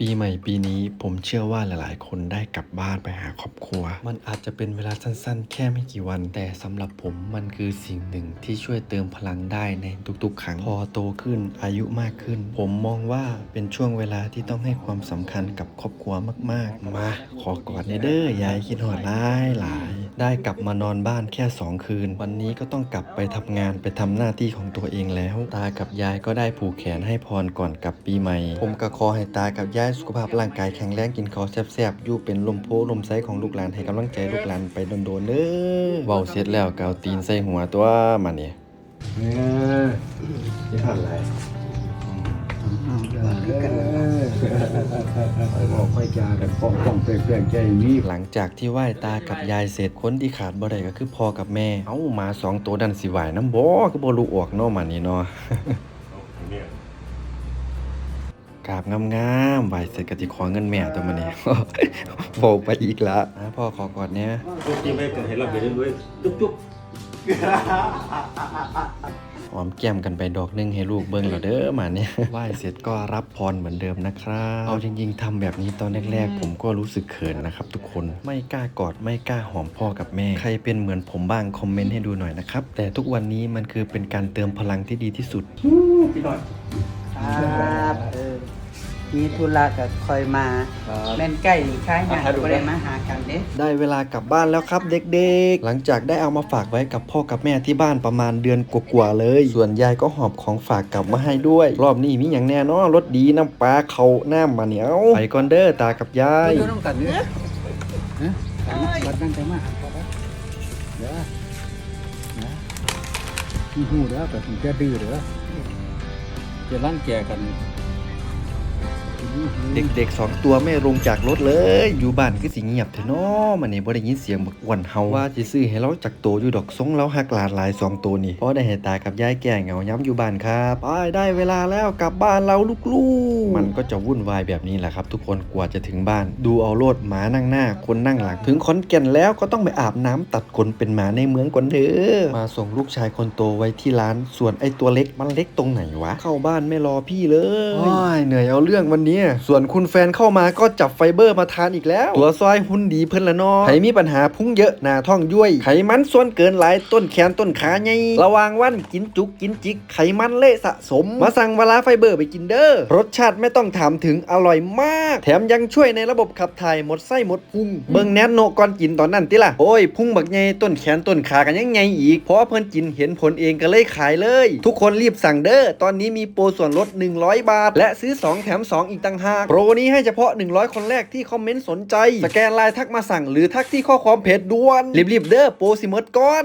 ปีใหม่ปีนี้ผมเชื่อว่าหลาย ๆ คนได้กลับบ้านไปหาครอบครัว มันอาจจะเป็นเวลาสั้น ๆ แค่ไม่กี่วัน แต่สำหรับผมมันคือสิ่งหนึ่งที่ช่วยเติมพลังได้ในทุก ๆ ครั้ง พอโตขึ้นอายุมากขึ้น ผมมองว่าเป็นช่วงเวลาที่ต้องให้ความสำคัญกับครอบครัวมาก ๆ มาขอกอดในเด้อยายคิดหอดหลายหลาย ได้กลับมานอนบ้านแค่สองคืน วันนี้ก็ต้องกลับไปทำงานไปทำหน้าที่ของตัวเองแล้ว ตากับยายก็ได้ผูกแขนให้พรก่อนกลับปีใหม่ ผมก็ขอให้ตากับยายสุขภาพร่างกายแข็งแรงกินข้าวแซ่บๆอยู่เป็นลมโพลมไซของลูกหลานให้กำลังใจลูกหลานไปโดนๆเด้อเว้าเสร็จแล้วก็เอาตีนใส่หัวตัวมาเนี่ยเออจะทำอะไร ไปบอกไปจากันป้องป้องเปลี่ยนใจมีหลังจากที่ไหว้ตากับยายเสร็จคนที่ขาดบ่ได้ก็คือพ่อกับแม่ เอ้าหมาสองตัวดันสิไหวน้ำบ่คือบ่รู้ออกเนาะมันนี่เนาะกราบงามๆไหวเสร็จก็สิขอเงินแม่ตัวมันนี่บอกไปอีกละอะพ่อขอกอดเนี่ยทุกทีไม่เห็นเราเห็นด้วยจุ๊บจุ๊บ อมแก้มกันไปดอกหนึงให้ลูกเบิ่งแล้วเด้อมาเนี่ยไหว้เสร็จก็รับพรเหมือนเดิมนะครับเอาจริงๆทำแบบนี้ตอนแรกๆ ผมก็รู้สึกเขินนะครับทุกคนไม่กล้ากอดไม่กล้าหอมพ่อกับแม่ ใครเป็นเหมือนผมบ้างคอมเมนต์ให้ดูหน่อยนะครับ แต่ทุกวันนี้มันคือเป็นการเติมพลังที่ดีที่สุดพี่หน่อยครับเออ มีธุระก็คอยมาแม่นใกล้คล้ายงานก็ได้มาหากันเด้ได้เวลากลับบ้านแล้วครับเด็กๆ หลังจากได้เอามาฝากไว้กับพ่อกับแม่ที่บ้านประมาณเดือนกว่าๆเลย ส่วนยายก็หอบของฝากกลับมาให้ด้วย รอบนี้มีอย่างแน่เนอนรสดีน้ำปลาเขาน้ำมาเหนียวไปก่อนเด้อตากับยายไปต้องกันเนี่ยนะวัดนั่งใจมากเดี๋ยวนะหูเด้อแต่ถึงจะดื้อเด้อจะร่างแกกัน เด็กๆสองตัวไม่ลงจากรถเลย อยู่บ้านคือสิเงียบเถอะเนาะมันนี่บ่ได้ยินเสียงบักอ้วนเฮาว่าสิซื้อให้เราจักโตอยู่ดอกทรงเราหักหลานหลายสองตัวนี่เพราะได้ให้ตากับยายแก่เหงาย้ำอยู่บ้านครับไปได้เวลาแล้วกลับบ้านเราลูกๆ มันก็จะวุ่นวายแบบนี้แหละครับ ทุกคนกว่าจะถึงบ้าน ดูเอาโลดหมานั่งหน้า คนนั่งหลัง ถึงขอนแก่นแล้วก็ต้องไปอาบน้ำตัดขนเป็นหมาในเมืองก่อนเด้อมาส่งลูกชายคนโตไว้ที่ร้าน ส่วนไอ้ตัวเล็กมันเล็กตรงไหนวะ เข้าบ้านไม่รอพี่เลยโอ้ยเหนื่อยเอาเรื่องวันนี้ ส่วนคุณแฟนเข้ามาก็จับไฟเบอร์มาทานอีกแล้ว ตัวซอยหุ่นดีเพิ่นละเนอใครมีปัญหาพุงเยอะหน้าท้องย้วย ไขมันส่วนเกินหลายต้นแขนต้นขาใหญ่ระวางวันกินจุกกินจิก ไขมันเละสะสม มาสั่งเวลาไฟเบอร์ไปกินเด้อรสชาติไม่ต้องถามถึงอร่อยมาก แถมยังช่วยในระบบขับถ่ายหมดไส้หมดพุงเบิ่งแนทโนก่อนกินตอนนั้นติล่ะโอ้ยพุงบักใหญ่ต้นแขนต้นขากันยังไงอีกเพราะว่าเพิ่นกินเห็นผลเองก็เลยขายเลย ทุกคนรีบสั่งเด้อตอนนี้มีโปรส่วนลด 100 บาท และซื้อ 2 แถม 2 อีกต่างหาก โปรนี้ให้เฉพาะ 100 คนแรกที่คอมเมนต์สนใจ สแกนไลน์ทักมาสั่งหรือทักที่ข้อความเพจด่วนรีบๆเด้อโปรสิเมดก่อน